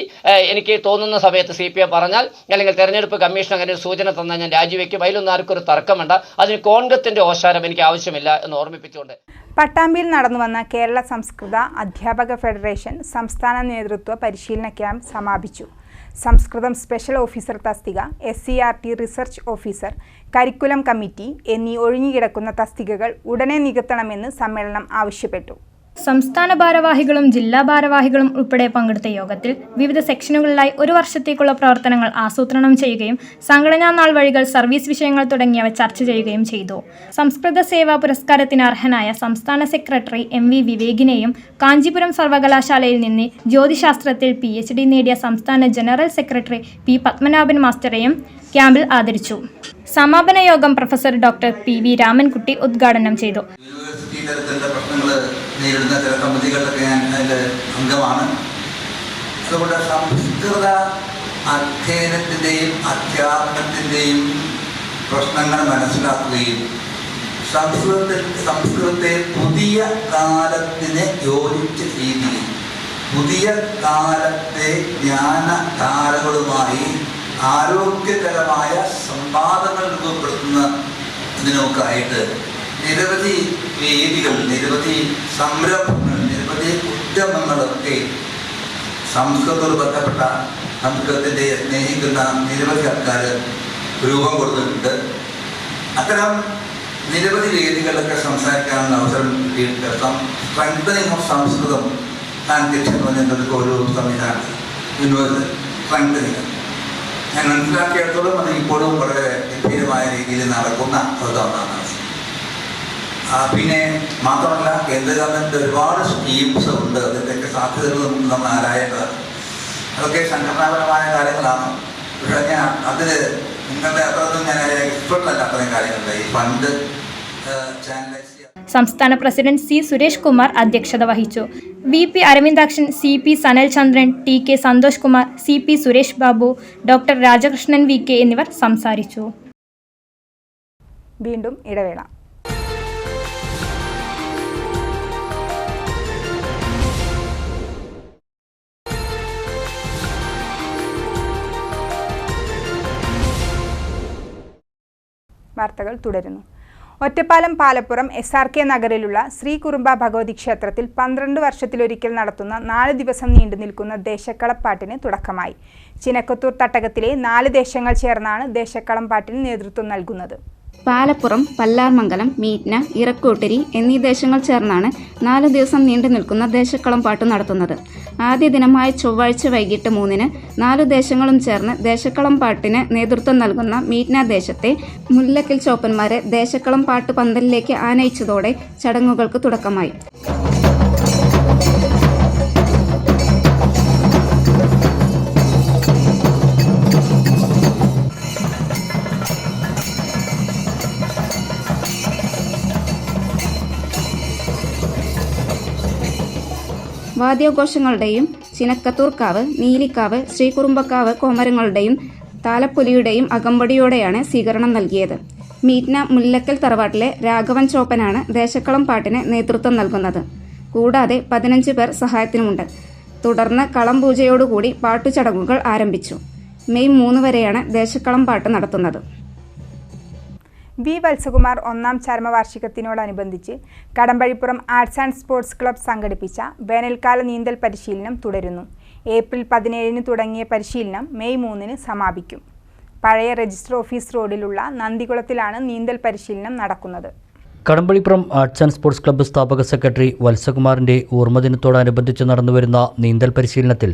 [SPEAKER 10] എനിക്ക് തോന്നുന്ന സമയത്ത് സി പി എം പറഞ്ഞാൽ അല്ലെങ്കിൽ തെരഞ്ഞെടുപ്പ് കമ്മീഷൻ അങ്ങനെ ഒരു സൂചന തന്നാൽ ഞാൻ രാജിവെക്കും. അതിലൊന്നും ആർക്കും ഒരു തർക്കം വേണ്ട. അതിന് കോൺഗ്രസിന്റെ ഓശാരം എനിക്ക് ആവശ്യമില്ല എന്ന് ഓർമ്മിപ്പിച്ചുകൊണ്ട്.
[SPEAKER 1] പട്ടാമ്പിയിൽ നടന്നു വന്ന കേരള സംസ്കൃത അധ്യാപക ഫെഡറേഷൻ സംസ്ഥാന നേതൃത്വ പരിശീലന ക്യാമ്പ് സമാപിച്ചു. സംസ്കൃതം സ്പെഷ്യൽ ഓഫീസർ തസ്തിക S C R T research officer curriculum committee എന്നീ ഒഴിഞ്ഞുകിടക്കുന്ന തസ്തികകൾ ഉടനെ നികത്തണമെന്ന് സമ്മേളനം ആവശ്യപ്പെട്ടു.
[SPEAKER 11] സംസ്ഥാന ഭാരവാഹികളും ജില്ലാ ഭാരവാഹികളും ഉൾപ്പെടെ പങ്കെടുത്ത യോഗത്തിൽ വിവിധ സെക്ഷനുകളിലായി ഒരു വർഷത്തേക്കുള്ള പ്രവർത്തനങ്ങൾ ആസൂത്രണം ചെയ്യുകയും സംഘടനാ നാൾ വഴികൾ സർവീസ് വിഷയങ്ങൾ തുടങ്ങിയവ ചർച്ച ചെയ്യുകയും ചെയ്തു. സംസ്കൃത സേവാ പുരസ്കാരത്തിന് അർഹനായ സംസ്ഥാന സെക്രട്ടറി എം വി വിവേകിനെയും കാഞ്ചീപുരം സർവകലാശാലയിൽ നിന്ന് ജ്യോതിശാസ്ത്രത്തിൽ പി എച്ച് ഡി നേടിയ സംസ്ഥാന ജനറൽ സെക്രട്ടറി പി പത്മനാഭൻ മാസ്റ്ററെയും ക്യാമ്പിൽ ആദരിച്ചു. സമാപന യോഗം professor doctor P V Ramankutty ഉദ്ഘാടനം ചെയ്തു.
[SPEAKER 12] നേരിടുന്ന ചില സമിതികളിലൊക്കെ ഞാൻ അതിന്റെ അംഗമാണ്. അതുകൊണ്ട് സംസ്കൃത അധ്യയനത്തിന്റെയും അധ്യാപനത്തിന്റെയും പ്രശ്നങ്ങൾ മനസ്സിലാക്കുകയും സംസ്കൃതത്തിൽ സംസ്കൃതത്തെ പുതിയ കാലത്തിന് യോജിച്ച രീതിയിൽ പുതിയ കാലത്തെ ജ്ഞാനധാരകളുമായി ആരോഗ്യകരമായ സംവാദങ്ങൾ രൂപപ്പെടുത്തുന്ന ഇതിനൊക്കെയായിട്ട് നിരവധി വേദികൾ നിരവധി സംരംഭങ്ങൾ നിരവധി ഉദ്യമങ്ങളൊക്കെ സംസ്കൃതത്തോട് ബന്ധപ്പെട്ട സംസ്കൃതത്തിന്റെ സ്നേഹിക്കുന്ന നിരവധി ആൾക്കാർ രൂപം കൊടുത്തിട്ടുണ്ട്. അത്തരം നിരവധി വേദികളിലൊക്കെ സംസാരിക്കാനുള്ള അവസരം കിട്ടിയിട്ടുണ്ട്. സ്ട്രെങ്തനിങ് ഓഫ് സംസ്കൃതം ആൻഡ് ലക്ഷ്യം ഒരു സംവിധാനം സ്ട്രെങ്തനിങ് ഞാൻ മനസ്സിലാക്കിയിടത്തോളം അത് ഇപ്പോഴും വളരെ ഗംഭീരമായ രീതിയിൽ നടക്കുന്ന ആ, പിന്നെ മാത്രമല്ല കേന്ദ്ര ഗവൺമെന്റ് ഒരുപാട് സ്കീംസ് ഉണ്ട്. അതിന്റെയൊക്കെ സാധ്യതകൾ നമുക്ക് നമ്മൾ ആരായേണ്ടതാണ്. അതൊക്കെ സംഘടനാപരമായ കാര്യങ്ങളാണ്. പക്ഷേ ഞാൻ അതിൽ നിങ്ങളുടെ അത്രയൊന്നും ഞാൻ എക്സ്പെർട്ട് അല്ല അത്രയും കാര്യങ്ങളുണ്ട്. ഈ ഫണ്ട് ചാനലൈസ്
[SPEAKER 11] സംസ്ഥാന പ്രസിഡന്റ് സി സുരേഷ് കുമാർ അധ്യക്ഷത വഹിച്ചു. V P Aravindakshan C P Sanal Chandran T K Santhosh Kumar C P Suresh Babu doctor Rajakrishnan V K എന്നിവർ സംസാരിച്ചു.
[SPEAKER 1] വീണ്ടും ഇടവേള. വാർത്തകൾ തുടരുന്നു. Ottapalam Palappuram S R K നഗറിലുള്ള Shri Kurumba Bhagavathi ക്ഷേത്രത്തിൽ പന്ത്രണ്ട് വർഷത്തിലൊരിക്കൽ നടത്തുന്ന നാല് ദിവസം നീണ്ടു നിൽക്കുന്ന ദേശക്കളപ്പാട്ടിന് തുടക്കമായി. ചിനക്കത്തൂർ തട്ടകത്തിലെ നാല് ദേശങ്ങൾ ചേർന്നാണ് ദേശക്കളം പാട്ടിന് നേതൃത്വം നൽകുന്നത്.
[SPEAKER 9] പാലപ്പുറം പല്ലാർമംഗലം മീറ്റ്ന ഇറക്കൂട്ടിരി എന്നീ ദേശങ്ങൾ ചേർന്നാണ് നാല് ദിവസം നീണ്ടു നിൽക്കുന്ന ദേശക്കളം പാട്ട് നടത്തുന്നത്. ആദ്യ ദിനമായ ചൊവ്വാഴ്ച വൈകിട്ട് മൂന്നിന് നാലു ദേശങ്ങളും ചേർന്ന് ദേശക്കളം പാട്ടിന് നേതൃത്വം നൽകുന്ന മീറ്റ്ന ദേശത്തെ മുല്ലക്കൽ ചോപ്പന്മാരെ ദേശക്കളം പാട്ട് പന്തലിലേക്ക് ആനയിച്ചതോടെ ചടങ്ങുകൾക്ക് തുടക്കമായി. വാദ്യാഘോഷങ്ങളുടെയും ചിനക്കത്തൂർക്കാവ് നീലിക്കാവ് ശ്രീകുറുമ്പക്കാവ് കോമരങ്ങളുടെയും താലപ്പൊലിയുടെയും അകമ്പടിയോടെയാണ് സ്വീകരണം നൽകിയത്. മീറ്റ്ന മുല്ലക്കൽ തറവാട്ടിലെ രാഘവൻ ചോപ്പനാണ് ദേശക്കളം പാട്ടിന് നേതൃത്വം നൽകുന്നത്. കൂടാതെ പതിനഞ്ച് പേർ സഹായത്തിനുമുണ്ട്. തുടർന്ന് കളം പൂജയോടുകൂടി പാട്ടുചടങ്ങുകൾ ആരംഭിച്ചു. മെയ് മൂന്ന് വരെയാണ് ദേശക്കളം പാട്ട് നടത്തുന്നത്.
[SPEAKER 1] വി വത്സകുമാർ ഒന്നാം ചരമവാർഷികത്തിനോടനുബന്ധിച്ച് Kadambazhipuram arts and sports club സംഘടിപ്പിച്ച വേനൽക്കാല നീന്തൽ പരിശീലനം തുടരുന്നു. ഏപ്രിൽ പതിനേഴിന് തുടങ്ങിയ പരിശീലനം മെയ് മൂന്നിന് സമാപിക്കും. പഴയ രജിസ്റ്റർ ഓഫീസ് റോഡിലുള്ള നന്ദികുളത്തിലാണ് നീന്തൽ പരിശീലനം നടക്കുന്നത്.
[SPEAKER 3] Kadampalippuram arts and sports club സ്ഥാപക സെക്രട്ടറി വത്സകുമാറിന്റെ ഓർമ്മദിനത്തോടനുബന്ധിച്ച് നടന്നുവരുന്ന നീന്തൽ പരിശീലനത്തിൽ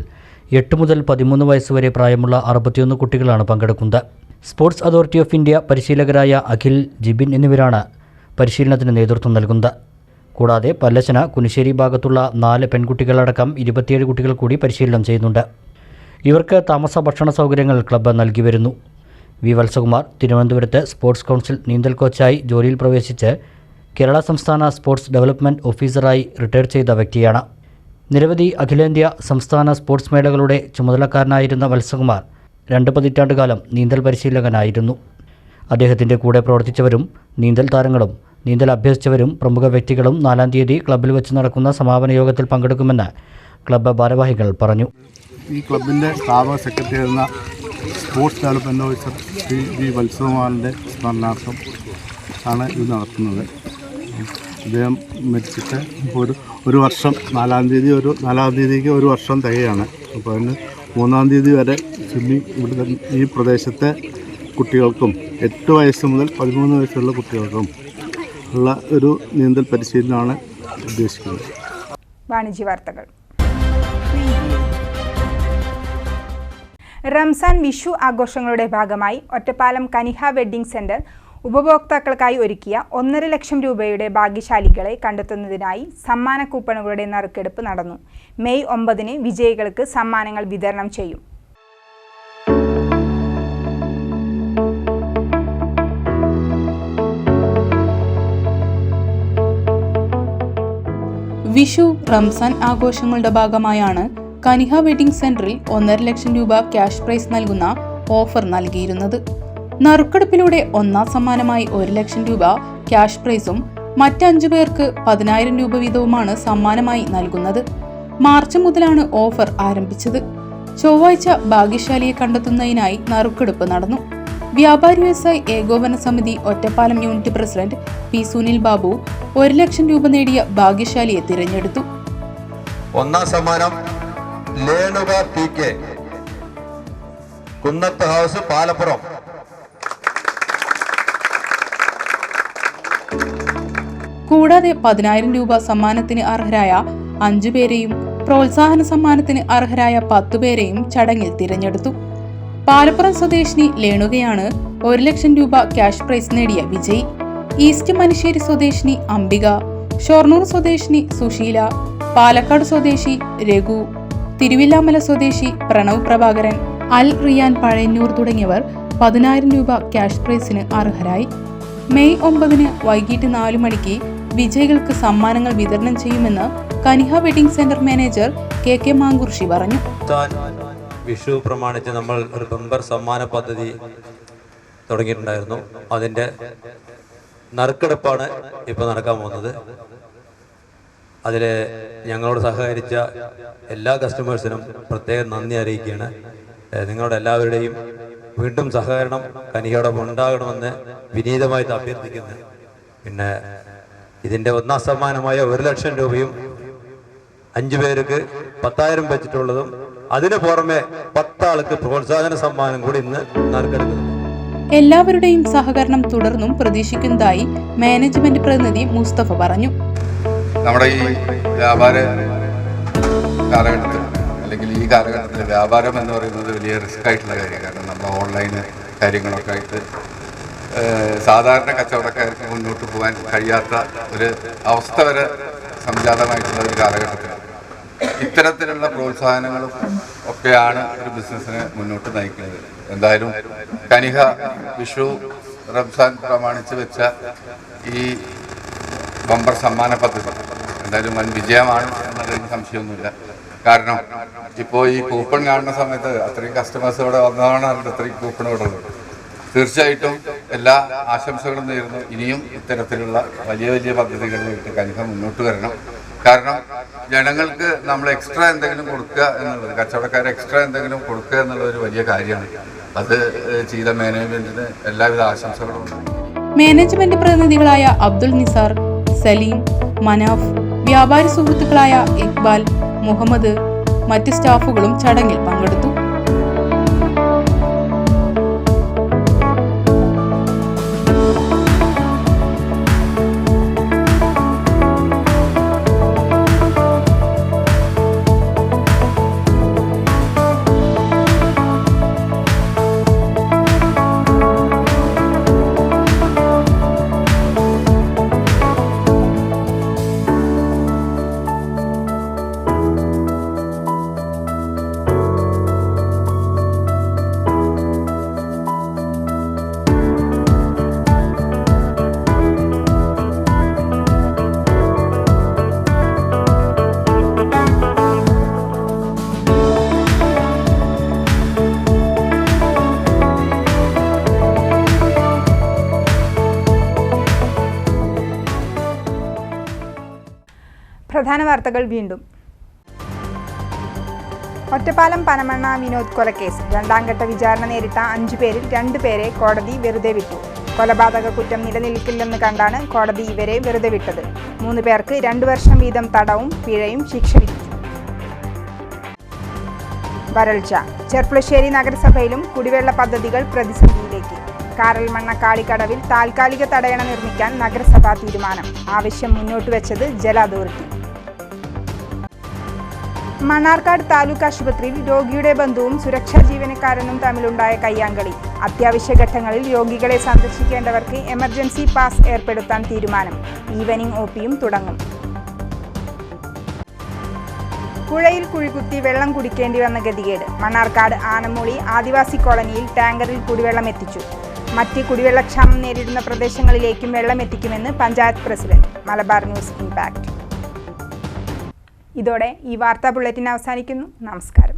[SPEAKER 3] എട്ട് മുതൽ പതിമൂന്ന് വയസ്സുവരെ പ്രായമുള്ള അറുപത്തിയൊന്ന് കുട്ടികളാണ് പങ്കെടുക്കുന്നത്. സ്പോർട്സ് അതോറിറ്റി ഓഫ് ഇന്ത്യ പരിശീലകരായ അഖിൽ ജിബിൻ എന്നിവരാണ് പരിശീലനത്തിന് നേതൃത്വം നൽകുന്നത്. കൂടാതെ പല്ലശന കുനിശ്ശേരി ഭാഗത്തുള്ള നാല് പെൺകുട്ടികളടക്കം ഇരുപത്തിയേഴ് കുട്ടികൾ കൂടി പരിശീലനം ചെയ്യുന്നുണ്ട്. ഇവർക്ക് താമസ ഭക്ഷണ സൗകര്യങ്ങൾ ക്ലബ്ബ് നൽകി വരുന്നു. വി വത്സകുമാർ തിരുവനന്തപുരത്ത് സ്പോർട്സ് കൗൺസിൽ നീന്തൽ കോച്ചായി ജോലിയിൽ പ്രവേശിച്ച് കേരള സംസ്ഥാന സ്പോർട്സ് ഡെവലപ്മെന്റ് ഓഫീസറായി റിട്ടയർ ചെയ്ത വ്യക്തിയാണ്. നിരവധി അഖിലേന്ത്യാ സംസ്ഥാന സ്പോർട്സ് മേളകളുടെ ചുമതലക്കാരനായിരുന്ന വത്സകുമാർ രണ്ട് പതിറ്റാണ്ട് കാലം നീന്തൽ പരിശീലകനായിരുന്നു. അദ്ദേഹത്തിന്റെ കൂടെ പ്രവർത്തിച്ചവരും നീന്തൽ താരങ്ങളും നീന്തൽ അഭ്യസിച്ചവരും പ്രമുഖ വ്യക്തികളും നാലാം തീയതി ക്ലബ്ബിൽ വെച്ച് നടക്കുന്ന സമാപന യോഗത്തിൽ പങ്കെടുക്കുമെന്ന് ക്ലബ്ബ് ഭാരവാഹികൾ പറഞ്ഞു.
[SPEAKER 13] ഈ ക്ലബിന്റെ സ്ഥാപക സെക്രട്ടറി ആയിരുന്ന sports development officer Shri V വത്സകുമാറിന്റെ സ്മരണാർത്ഥം ആണ് ഇത് നടത്തുന്നത്. അദ്ദേഹം മരിച്ചിട്ട് ഒരു ഒരു വർഷം നാലാം തീയതി ഒരു നാലാം തീയതിക്ക് ഒരു വർഷം തികയാണ്. അപ്പോൾ അതിന് മൂന്നാം തീയതി വരെ സ്വിമ്മിങ് ഇവിടുത്തെ ഈ പ്രദേശത്തെ കുട്ടികൾക്കും എട്ട് വയസ്സ് മുതൽ പതിമൂന്ന് വയസ്സുള്ള കുട്ടികൾക്കും ഉള്ള ഒരു നീന്തൽ പരിശീലനമാണ് ഉദ്ദേശിക്കുന്നത്.
[SPEAKER 1] വാണിജ്യ വാർത്തകൾ. റംസാൻ വിഷു ആഘോഷങ്ങളുടെ ഭാഗമായി ഒറ്റപ്പാലം കനിഹ വെഡ്ഡിംഗ് സെന്റർ ഉപഭോക്താക്കൾക്കായി ഒരുക്കിയ ഒന്നര ലക്ഷം രൂപയുടെ ഭാഗ്യശാലികളെ കണ്ടെത്തുന്നതിനായി സമ്മാന കൂപ്പണുകളുടെ നറുക്കെടുപ്പ് നടന്നു. മെയ് ഒമ്പതിന് വിജയികൾക്ക് സമ്മാനങ്ങൾ വിതരണം ചെയ്യും.
[SPEAKER 2] വിഷു റംസാൻ ആഘോഷങ്ങളുടെ ഭാഗമായാണ് കനിഹ വെഡിംഗ് സെന്ററിൽ ഒന്നര ലക്ഷം രൂപ ക്യാഷ് പ്രൈസ് നൽകുന്ന ഓഫർ നൽകിയിരുന്നത്. നറുക്കെടുപ്പിലൂടെ ഒന്നാം സമ്മാനമായി ഒരു ലക്ഷം രൂപ ക്യാഷ് പ്രൈസും മറ്റഞ്ചു പേർക്ക് പതിനായിരം രൂപ വീതവുമാണ് സമ്മാനമായി നൽകുന്നത്. മാർച്ച് മുതലാണ് ഓഫർ ആരംഭിച്ചത്. ചൊവ്വാഴ്ച ഭാഗ്യശാലിയെ കണ്ടെത്തുന്നതിനായി നറുക്കെടുപ്പ് നടന്നു. വ്യാപാരി വ്യവസായി ഏകോപന സമിതി Ottapalam unit president P Sunil Babu ഒരു ലക്ഷം രൂപ നേടിയ ഭാഗ്യശാലിയെ തിരഞ്ഞെടുത്തു.
[SPEAKER 14] ഒന്നാം സമ്മാനം P K. Kunnath house Palappuram.
[SPEAKER 2] കൂടാതെ പതിനായിരം രൂപ സമ്മാനത്തിന് അർഹരായ അഞ്ചു പേരെയും പ്രോത്സാഹന സമ്മാനത്തിന് അർഹരായ പത്തുപേരെയും ചടങ്ങിൽ തിരഞ്ഞെടുത്തു. പാലപ്പുറം സ്വദേശിനി ലേണുകയാണ് ഒരു ലക്ഷം രൂപ ക്യാഷ് പ്രൈസ് നേടിയ വിജയി. ഈസ്റ്റ് മനുശ്ശേരി സ്വദേശിനി അംബിക ഷൊർണൂർ സ്വദേശിനി സുശീല പാലക്കാട് സ്വദേശി രഘു തിരുവില്ലാമല സ്വദേശി പ്രണവ് പ്രഭാകരൻ അൽ റിയാൻ പഴയന്നൂർ തുടങ്ങിയവർ പതിനായിരം രൂപ ക്യാഷ് പ്രൈസിന് അർഹരായി. മെയ് ഒമ്പതിന് വൈകിട്ട് നാലു മണിക്ക് വിജയികൾക്ക് സമ്മാനങ്ങൾ വിതരണം ചെയ്യുമെന്ന് Kaniha wedding centre manager K K Mankurshi പറഞ്ഞു.
[SPEAKER 14] വിഷു പ്രമാണിച്ച് നമ്മൾ ഒരു ബമ്പർ സമ്മാന പദ്ധതി തുടങ്ങിയിട്ടുണ്ടായിരുന്നു. അതിന്റെ നറുക്കെടുപ്പാണ് ഇപ്പോൾ നടക്കാൻ പോകുന്നത്. അതിൽ ഞങ്ങളോട് സഹകരിച്ച എല്ലാ കസ്റ്റമേഴ്സിനും പ്രത്യേകം നന്ദി അറിയിക്കുകയാണ്. നിങ്ങളുടെ എല്ലാവരുടെയും വീണ്ടും സഹകരണം കനികയോടൊപ്പം ഉണ്ടാകണമെന്ന് വിനീതമായിട്ട് അഭ്യർത്ഥിക്കുന്നു. പിന്നെ ഇതിന്റെ ഒന്നാം സമ്മാനമായ ഒരു ലക്ഷം രൂപയും അഞ്ചു പേർക്ക് പത്തായിരം വെച്ചിട്ടുള്ളതും അതിന് പുറമെ പത്താൾക്ക് പ്രോത്സാഹന സമ്മാനം കൂടി ഇന്ന് നറുക്കെടുക്കുന്നു.
[SPEAKER 2] എല്ലാവരുടെയും സഹകരണം തുടർന്നും പ്രതീക്ഷിക്കുന്നതായി മാനേജ്മെന്റ് പ്രതിനിധി മുസ്തഫ പറഞ്ഞു.
[SPEAKER 15] നമ്മുടെ ഈ വ്യാപാര കാലഘട്ടത്തിൽ അല്ലെങ്കിൽ ഈ കാലഘട്ടത്തിൽ വ്യാപാരം എന്ന് പറയുന്നത് വലിയ റിസ്ക് ആയിട്ടുള്ള കാര്യമാണ്. കാരണം നമ്മൾ ഓൺലൈൻ കാര്യങ്ങളൊക്കെ ആയിട്ട് സാധാരണ കച്ചവടക്കാർക്ക് മുന്നോട്ട് പോകാൻ കഴിയാത്ത ഒരു അവസ്ഥ വരെ സംജാതമായിട്ടുള്ള ഒരു കാലഘട്ടത്തിലാണ്. ഇത്തരത്തിലുള്ള പ്രോത്സാഹനങ്ങളും ഒക്കെയാണ് ഒരു ബിസിനസ്സിനെ മുന്നോട്ട് നയിക്കുന്നത്. എന്തായാലും കനിഹ വിഷു റംസാൻ പ്രമാണിച്ച് വെച്ച ഈ ബമ്പർ സമ്മാന പദ്ധതി എന്തായാലും വൻ വിജയമാണ് എന്നതിൽ സംശയമൊന്നുമില്ല. കാരണം ഇപ്പോൾ ഈ കൂപ്പൺ കാണുന്ന സമയത്ത് അത്രയും കസ്റ്റമേഴ്സ് ഇവിടെ വന്നതാണ് അവരുടെ അത്രയും കൂപ്പൺ ഇവിടെ തീർച്ചയായിട്ടും എല്ലാ ആശംസകളും നേരുന്നു. ഇനിയും ഇത്തരത്തിലുള്ള വലിയ വലിയ പദ്ധതികളിലേക്ക് കനിഹ മുന്നോട്ട് വരണം. കാരണം ജനങ്ങൾക്ക് നമ്മൾ എക്സ്ട്രാ എന്തെങ്കിലും കൊടുക്കുക എന്നുള്ളത് കച്ചവടക്കാർ എക്സ്ട്രാ എന്തെങ്കിലും കൊടുക്കുക എന്നുള്ള ഒരു വലിയ കാര്യമാണ്. അത് ചെയ്ത മാനേജ്മെന്റിന് എല്ലാവിധ ആശംസകളും
[SPEAKER 2] മാനേജ്മെന്റ് പ്രതിനിധികളായ അബ്ദുൾ നിസാർ സലീം മനാഫ് വ്യാപാരി സുഹൃത്തുക്കളായ ഇക്ബാൽ മുഹമ്മദ് മറ്റ് സ്റ്റാഫുകളും ചടങ്ങിൽ പങ്കെടുത്തു.
[SPEAKER 1] പ്രധാന വാർത്തകൾ വീണ്ടും. ഒറ്റപ്പാലം പനമണ്ണ വിനോദ് കൊലക്കേസ്. രണ്ടാം ഘട്ട വിചാരണ നേരിട്ട അഞ്ചു പേരിൽ രണ്ടുപേരെ കോടതി വെറുതെ വിട്ടു. കൊലപാതക കുറ്റം നിലനിൽക്കില്ലെന്ന് കണ്ടാണ് കോടതി ഇവരെ വെറുതെ വിട്ടത്. മൂന്ന് പേർക്ക് രണ്ടു വർഷം വീതം തടവും പിഴയും ശിക്ഷ വിധിച്ചു. വരൾച്ച. ചെർപ്പുളശ്ശേരി നഗരസഭയിലും കുടിവെള്ള പദ്ധതികൾ പ്രതിസന്ധിയിലേക്ക്. കാരൽമണ്ണ കാളിക്കടവിൽ താൽക്കാലിക തടയണ നിർമ്മിക്കാൻ നഗരസഭാ തീരുമാനം. ആവശ്യം മുന്നോട്ട് വെച്ചത് ജല അതോറിറ്റി. മണ്ണാർക്കാട് താലൂക്ക് ആശുപത്രിയിൽ രോഗിയുടെ ബന്ധുവും സുരക്ഷാ ജീവനക്കാരനും തമ്മിലുണ്ടായ കയ്യാങ്കളി. അത്യാവശ്യ ഘട്ടങ്ങളിൽ രോഗികളെ സന്ദർശിക്കേണ്ടവർക്ക് എമർജൻസി പാസ് ഏർപ്പെടുത്താൻ തീരുമാനം. ഈവനിംഗ് ഒ പിയും തുടങ്ങും. പുഴയിൽ കുഴികുത്തി വെള്ളം കുടിക്കേണ്ടി വന്ന ഗതികേട്. മണ്ണാർക്കാട് ആനമൂളി ആദിവാസി കോളനിയിൽ ടാങ്കറിൽ കുടിവെള്ളം എത്തിച്ചു. മറ്റ് കുടിവെള്ളക്ഷാമം നേരിടുന്ന പ്രദേശങ്ങളിലേക്കും വെള്ളം എത്തിക്കുമെന്ന് panchayat president. Malabar news impact. ഇതോടെ ഈ വാർത്താ ബുള്ളറ്റിൻ അവസാനിക്കുന്നു. നമസ്കാരം.